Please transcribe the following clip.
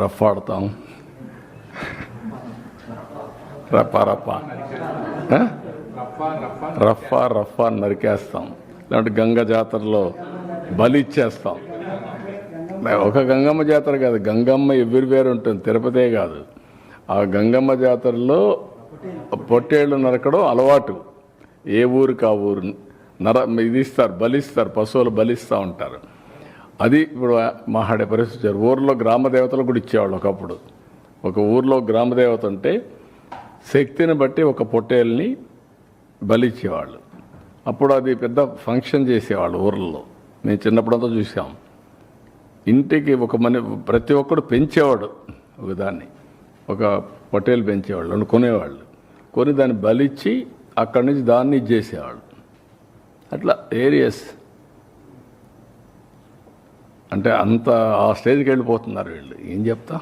Rough ఆడతాం రప్ప రప్ప రఫా రఫా నరికేస్తాం. లేదంటే గంగ జాతరలో బలి ఇచ్చేస్తాం. ఒక గంగమ్మ జాతర కాదు గంగమ్మ ఎవ్రీవేర్ ఉంటుంది తిరుపతే కాదు. ఆ గంగమ్మ జాతరలో పొట్టేళ్ళు నరకడం అలవాటు. ఏ ఊరికి ఆ ఊరు నర ఇది ఇస్తారు బలిస్తారు పశువులు బలిస్తూ ఉంటారు. అది ఇప్పుడు మాట్లాడే పరిస్థితి ఊర్లో గ్రామ దేవతలు కూడా ఇచ్చేవాళ్ళు ఒకప్పుడు. ఒక ఊర్లో గ్రామ దేవత ఉంటే శక్తిని బట్టి ఒక పొట్టేల్ని బలిచ్చేవాళ్ళు. అప్పుడు అది పెద్ద ఫంక్షన్ చేసేవాళ్ళు ఊర్లలో మేము చిన్నప్పుడంతా చూసాం. ఇంటికి ఒక మని ప్రతి ఒక్కడు పెంచేవాడు ఒక దాన్ని. ఒక పొట్టేలు పెంచేవాళ్ళు కొనేవాళ్ళు. కొని దాన్ని బలిచ్చి అక్కడి నుంచి దాన్ని ఇచ్చేసేవాళ్ళు. అట్లా ఏరియస్ అంటే అంత ఆ స్టేజ్కి వెళ్ళిపోతున్నారు వీళ్ళు. ఏం చెప్తా?